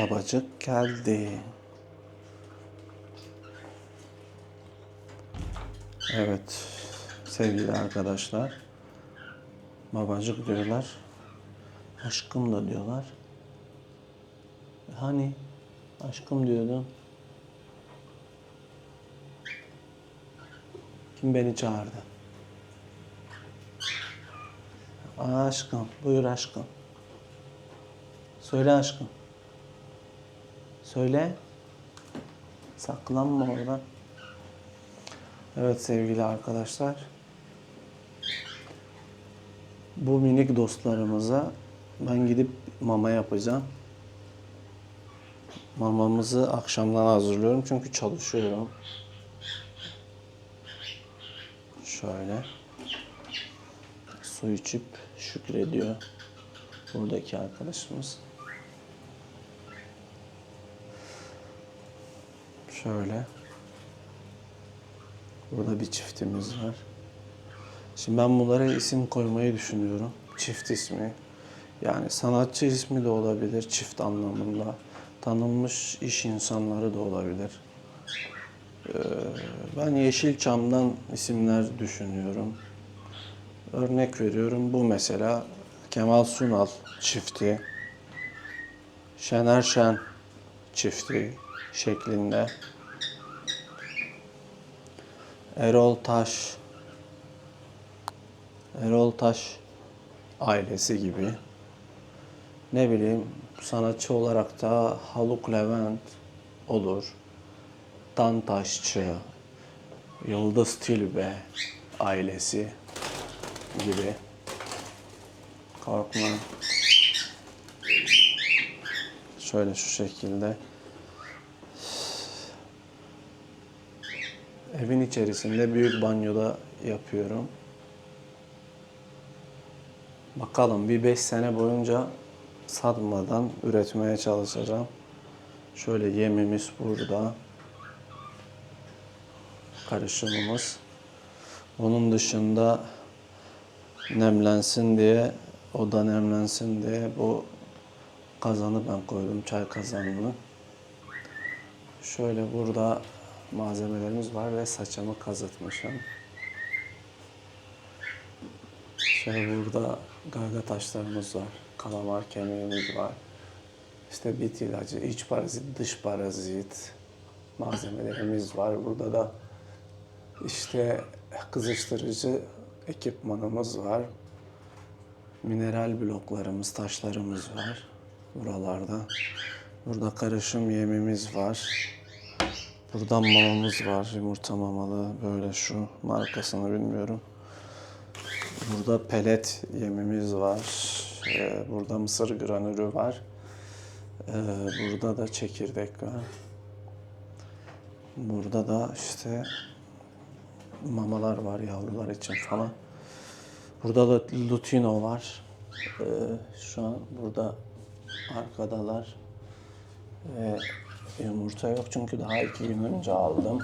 Babacık geldi. Evet sevgili arkadaşlar. Babacık diyorlar. Aşkım da diyorlar. Hani aşkım diyordun. Kim beni çağırdı? Aşkım, buyur aşkım. Söyle aşkım. Söyle. Saklanma orada. Evet sevgili arkadaşlar. Bu minik dostlarımıza ben gidip mama yapacağım. Mamamızı akşamdan hazırlıyorum çünkü çalışıyorum. Şöyle. Su içip şükrediyor buradaki arkadaşımız. Şöyle. Burada bir çiftimiz var. Şimdi ben bunlara isim koymayı düşünüyorum. Çift ismi. Yani sanatçı ismi de olabilir çift anlamında. Tanınmış iş insanları da olabilir. Ee, ben Yeşilçam'dan isimler düşünüyorum. Örnek veriyorum bu mesela Kemal Sunal çifti, Şener Şen çifti şeklinde. Erol Taş, Erol Taş ailesi gibi. Ne bileyim sanatçı olarak da Haluk Levent olur. Tantaşçı, Yıldız Tilbe ailesi gibi. Korkma. Şöyle şu şekilde. Evin içerisinde büyük banyoda yapıyorum. Bakalım bir 5 sene boyunca satmadan üretmeye çalışacağım. Şöyle yemimiz burada. Karışımımız. Onun dışında nemlensin diye, o da nemlensin diye bu kazanı ben koydum, çay kazanını. Şöyle burada malzemelerimiz var ve saçımı kazıtmışım. Şöyle burada gaga taşlarımız var, kalamar kemiğimiz var. İşte bit ilacı, iç parazit, dış parazit malzemelerimiz var. Burada da işte kızıştırıcı ekipmanımız var. Mineral bloklarımız, taşlarımız var buralarda. Burada karışım yemimiz var. Burada mamamız var, yumurta mamalı. Böyle şu markasını bilmiyorum. Burada pelet yemimiz var. Ee, Burada mısır granülü var. Ee, Burada da çekirdek var. Burada da işte mamalar var yavrular için falan. Burada da Lutino var. Ee, şu an burada arkadalar. Ve yumurta yok çünkü daha iki gün önce aldım.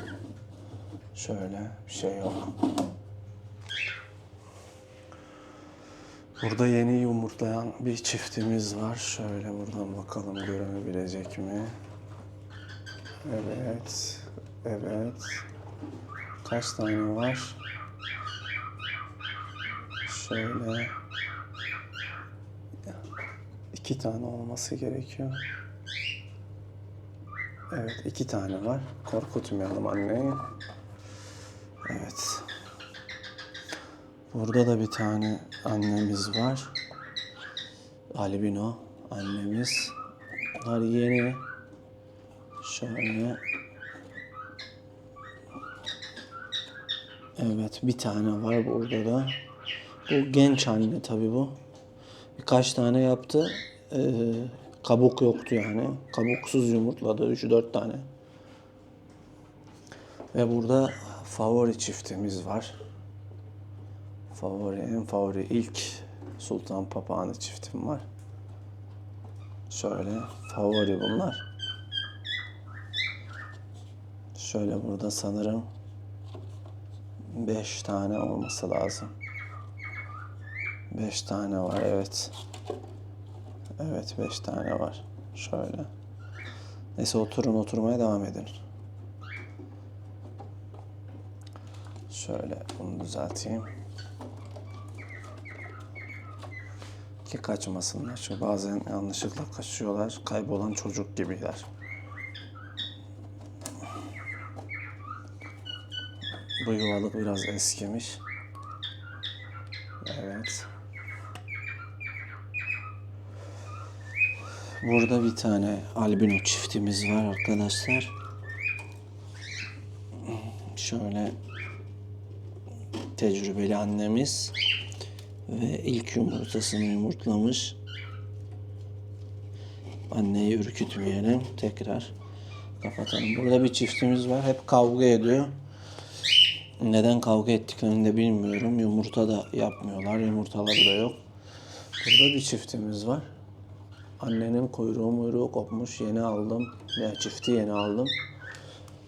Şöyle bir şey yok. Burada yeni yumurtlayan bir çiftimiz var. Şöyle buradan bakalım görebilecek mi? Evet. Evet. Kaç tane var? Şöyle iki tane olması gerekiyor. Evet, iki tane var. Korkutmayalım anneyi. Evet. Burada da bir tane annemiz var. Albino annemiz. Bunlar yeni. Şöyle. Evet, bir tane var burada da. Bu genç anne tabii bu. Birkaç tane yaptı. Ee, kabuk yoktu yani. Kabuksuz yumurtladı 3-4 tane. Ve burada favori çiftimiz var. Favori, en favori ilk Sultan Papağanı çiftim var. Şöyle favori bunlar. Şöyle burada sanırım 5 tane olması lazım. 5 tane var evet. Evet 5 tane var. Şöyle. Neyse oturun oturmaya devam edin. Şöyle bunu düzelteyim. Ki kaçmasınlar. Çünkü bazen yanlışlıkla kaçıyorlar. Kaybolan çocuk gibiler. Bu yuvalık biraz eskimiş. Evet. Burada bir tane albino çiftimiz var arkadaşlar. Şöyle tecrübeli annemiz ve ilk yumurtasını yumurtlamış. Anneyi ürkütmeyelim. Tekrar kapatalım. Burada bir çiftimiz var. Hep kavga ediyor. Neden kavga ettiklerini de bilmiyorum. Yumurta da yapmıyorlar. Yumurtaları da yok. Burada bir çiftimiz var. Annenin kuyruğu muyruğu kopmuş. Yeni aldım. Ya çifti yeni aldım.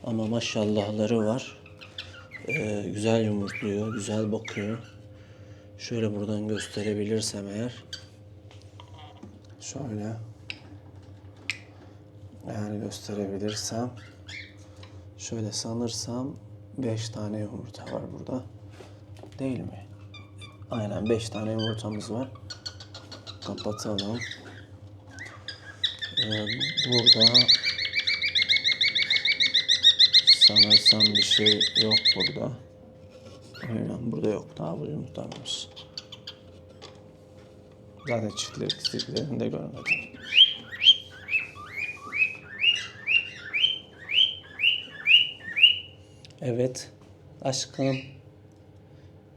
Ama maşallahları var. Ee, güzel yumurtluyor. Güzel bakıyor. Şöyle buradan gösterebilirsem eğer. Şöyle. Yani gösterebilirsem. Şöyle sanırsam 5 tane yumurta var burada. Değil mi? Aynen 5 tane yumurtamız var. Kapatalım. Ee, burada sanırsam bir şey yok burada. Aynen burada yok. Daha bu yumurtlamış. Zaten çiftlik çiftliklerini de görmedim. Evet. Aşkım.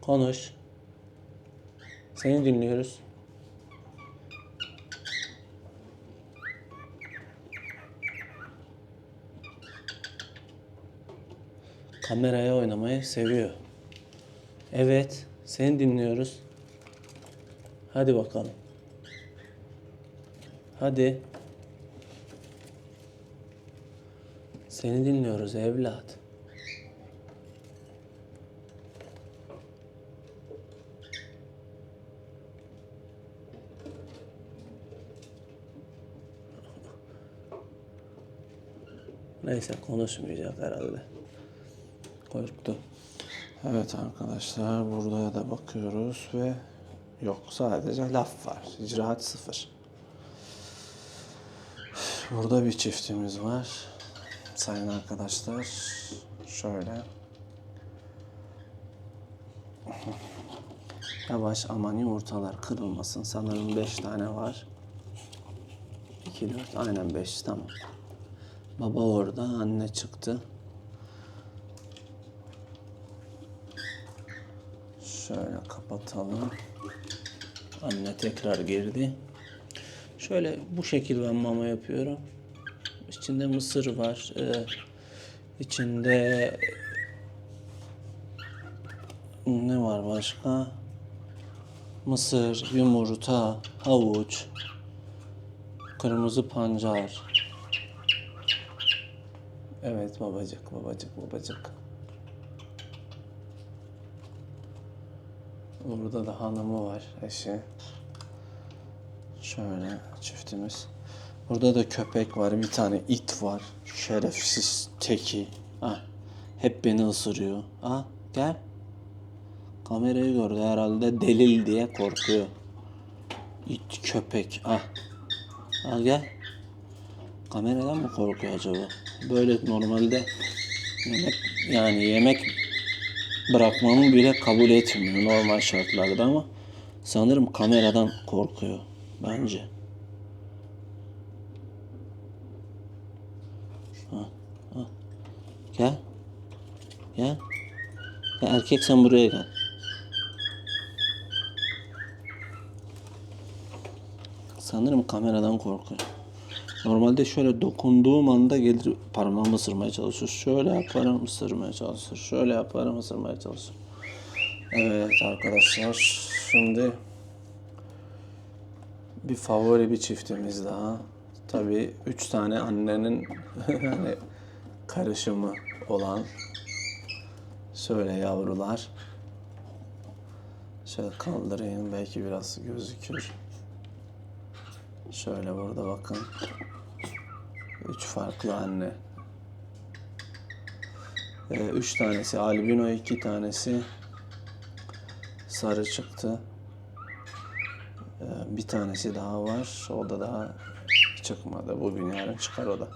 Konuş. Seni dinliyoruz. Kameraya oynamayı seviyor. Evet, seni dinliyoruz. Hadi bakalım. Hadi. Seni dinliyoruz evlat. Neyse konuşmayacak herhalde. Korktu. Evet arkadaşlar burada da bakıyoruz ve yok sadece laf var. İcraat sıfır. Burada bir çiftimiz var. Sayın arkadaşlar şöyle. Yavaş aman yumurtalar kırılmasın. Sanırım 5 tane var. 2 4 aynen 5 tamam. Baba orada, anne çıktı. Şöyle kapatalım. Anne tekrar girdi. Şöyle bu şekil ben mama yapıyorum. İçinde mısır var. Ee, içinde ne var başka? Mısır, yumurta, havuç, kırmızı pancar. Evet babacık, babacık, babacık. Burada da hanımı var, eşi. Şöyle çiftimiz. Burada da köpek var, bir tane it var. Şerefsiz teki. Ah, hep beni ısırıyor. Ah, gel. Kamerayı gördü herhalde delil diye korkuyor. İt köpek. Ah. Ah gel. Kameradan mı korkuyor acaba? Böyle normalde yemek yani yemek bırakmamı bile kabul etmiyor normal şartlarda ama sanırım kameradan korkuyor bence. Ha, ha. Gel. Gel. Ya erkek sen buraya gel. Sanırım kameradan korkuyor. Normalde şöyle dokunduğum anda gelir parmağımı ısırmaya çalışır. Şöyle yaparım ısırmaya çalışır. Şöyle yaparım ısırmaya çalışır. Evet arkadaşlar şimdi bir favori bir çiftimiz daha. Tabii üç tane annenin yani karışımı olan şöyle yavrular. Şöyle kaldırayım belki biraz gözükür. Şöyle burada bakın. Üç farklı anne. Ee, üç tanesi albino, iki tanesi sarı çıktı. Ee, bir tanesi daha var. O da daha çıkmadı. Bugün yarın çıkar o da.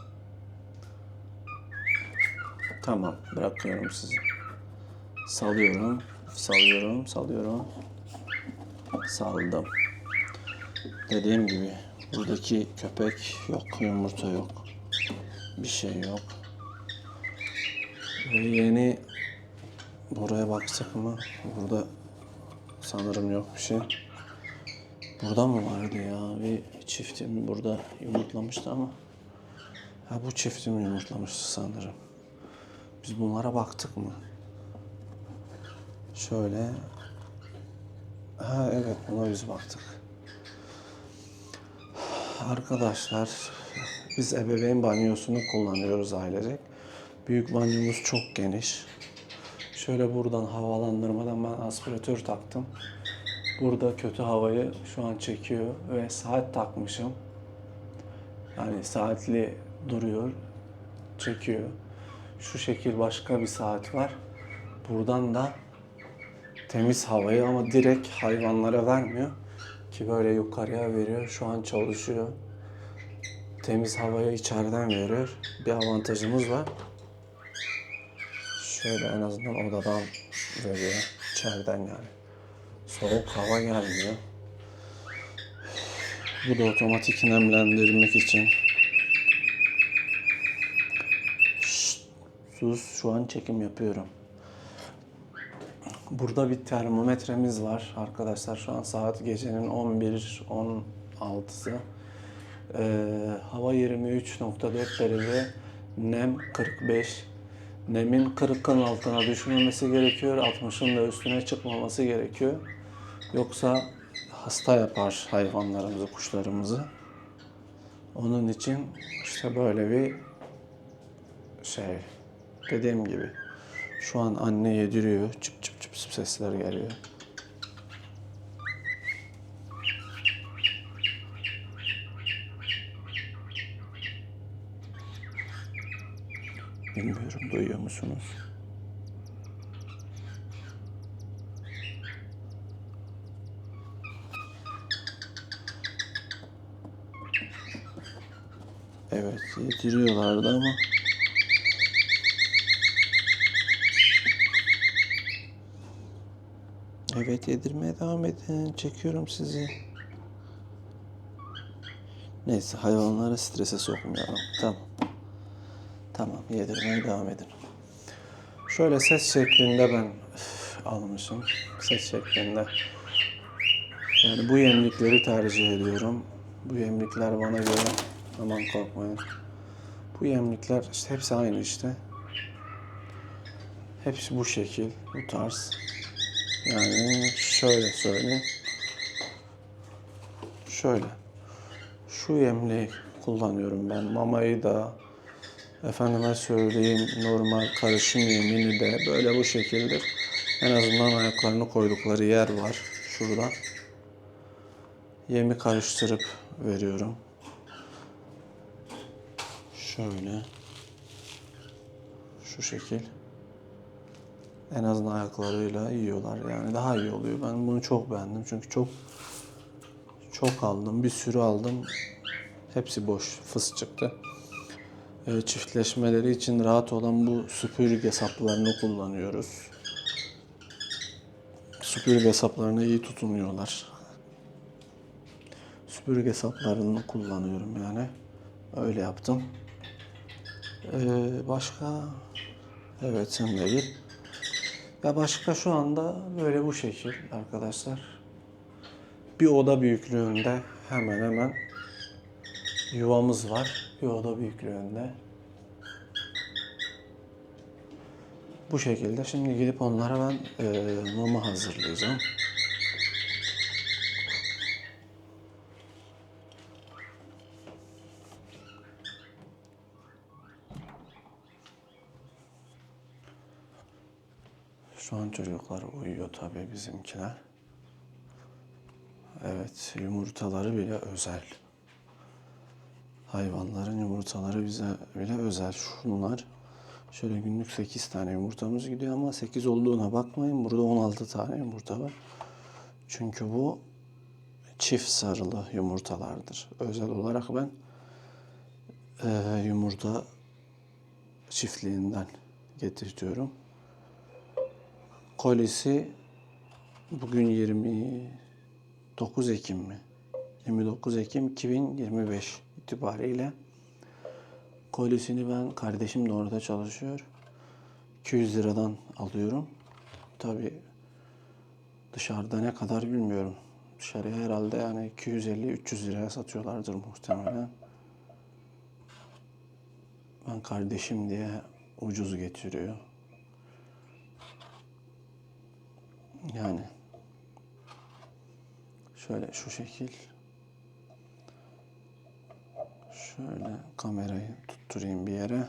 Tamam, bırakıyorum sizi. Salıyorum, salıyorum, salıyorum. Saldım. Dediğim gibi buradaki köpek yok, yumurta yok. Bir şey yok. Ve yeni buraya baksak mı? Burada sanırım yok bir şey. Burada mı vardı ya? Bir çiftim burada yumurtlamıştı ama. Ha bu çiftim yumurtlamıştı sanırım. Biz bunlara baktık mı? Şöyle. Ha evet buna biz baktık. Arkadaşlar biz ebeveyn banyosunu kullanıyoruz ailecek. Büyük banyomuz çok geniş. Şöyle buradan havalandırmadan ben aspiratör taktım. Burada kötü havayı şu an çekiyor ve saat takmışım. Yani saatli duruyor, çekiyor. Şu şekil başka bir saat var. Buradan da temiz havayı ama direkt hayvanlara vermiyor. Ki böyle yukarıya veriyor. Şu an çalışıyor. Temiz havayı içeriden veriyor. Bir avantajımız var. Şöyle en azından odadan veriyor. içeriden yani. Soğuk hava gelmiyor. Bu da otomatik nemlendirmek için. Şşt, sus şu an çekim yapıyorum. Burada bir termometremiz var arkadaşlar. Şu an saat gecenin 11.16'sı. Ee, hava 23.4 derece. Nem 45. Nemin 40'ın altına düşmemesi gerekiyor. 60'ın da üstüne çıkmaması gerekiyor. Yoksa hasta yapar hayvanlarımızı, kuşlarımızı. Onun için işte böyle bir şey. Dediğim gibi. Şu an anne yediriyor. Çıp çıp çıp sesler geliyor. Bilmiyorum duyuyor musunuz? Evet yediriyorlardı ama Evet yedirmeye devam edin. Çekiyorum sizi. Neyse hayvanları strese sokmayalım. Tamam. Tamam yedirmeye devam edin. Şöyle ses şeklinde ben almışım. Ses şeklinde. Yani bu yemlikleri tercih ediyorum. Bu yemlikler bana göre aman korkmayın. Bu yemlikler işte hepsi aynı işte. Hepsi bu şekil, bu tarz. Yani şöyle söyleyeyim. Şöyle. Şu yemliği kullanıyorum ben. Mamayı da efendime söyleyeyim normal karışım yemini de böyle bu şekildir. En azından ayaklarını koydukları yer var. Şurada. Yemi karıştırıp veriyorum. Şöyle. Şu şekil. En azından ayaklarıyla yiyorlar yani daha iyi oluyor. Ben bunu çok beğendim çünkü çok çok aldım, bir sürü aldım. Hepsi boş, fıs çıktı. Ee, çiftleşmeleri için rahat olan bu süpürge saplarını kullanıyoruz. Süpürge saplarını iyi tutunuyorlar. Süpürge saplarını kullanıyorum yani. Öyle yaptım. Ee, başka? Evet sen de git. Ya başka şu anda böyle bu şekil arkadaşlar. Bir oda büyüklüğünde hemen hemen yuvamız var. Bir oda büyüklüğünde. Bu şekilde. Şimdi gidip onlara ben e, mama hazırlayacağım. Şu an çocuklar uyuyor tabii bizimkiler. Evet, yumurtaları bile özel. Hayvanların yumurtaları bize bile özel. Şunlar şöyle günlük 8 tane yumurtamız gidiyor ama 8 olduğuna bakmayın. Burada 16 tane yumurta var. Çünkü bu çift sarılı yumurtalardır. Özel olarak ben eee, yumurta çiftliğinden getirtiyorum. Kolisi bugün 29 Ekim mi? 29 Ekim 2025 itibariyle kolisini ben kardeşim de orada çalışıyor. 200 liradan alıyorum. Tabi dışarıda ne kadar bilmiyorum. Dışarıya herhalde yani 250-300 liraya satıyorlardır muhtemelen. Ben kardeşim diye ucuz getiriyor. Yani şöyle şu şekil. Şöyle kamerayı tutturayım bir yere.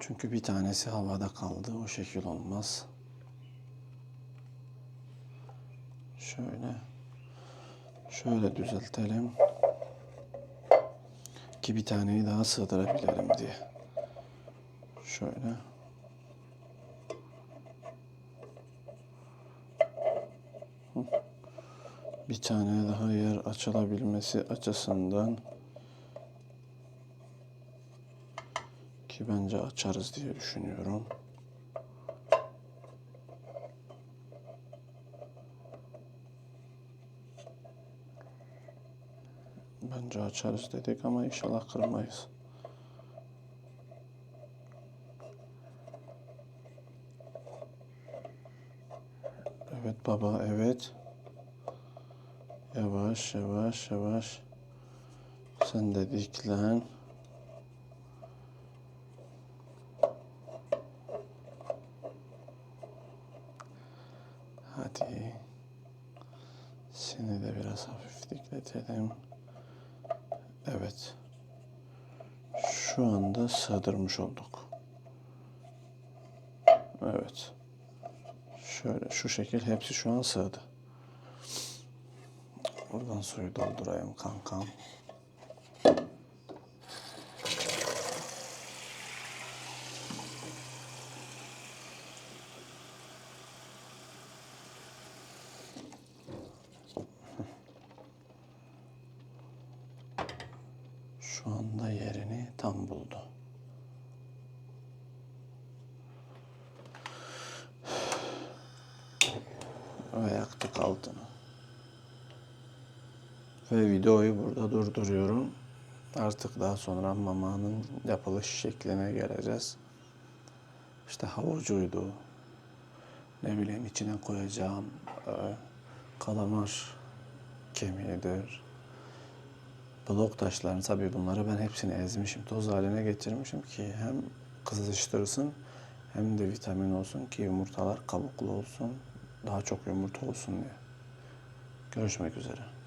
Çünkü bir tanesi havada kaldı. O şekil olmaz. Şöyle. Şöyle düzeltelim. Ki bir taneyi daha sığdırabilelim diye. Şöyle. Bir tane daha yer açılabilmesi açısından ki bence açarız diye düşünüyorum. Bence açarız dedik ama inşallah kırmayız. Evet baba evet. Yavaş yavaş yavaş. Sen de diklen. Hadi. Seni de biraz hafif dikletelim. Evet. Şu anda sığdırmış olduk. Evet. Şöyle şu şekil hepsi şu an sığdı. Buradan suyu doldurayım kankam. Şu anda yerini tam buldu. Ve yaktık altını. Ve videoyu burada durduruyorum. Artık daha sonra mamanın yapılış şekline geleceğiz. İşte havucuydu. Ne bileyim içine koyacağım e, kalamar kemiğidir. Blok taşlarını tabii bunları ben hepsini ezmişim, toz haline getirmişim ki hem kızıştırsın hem de vitamin olsun ki yumurtalar kabuklu olsun, daha çok yumurta olsun diye. Görüşmek üzere.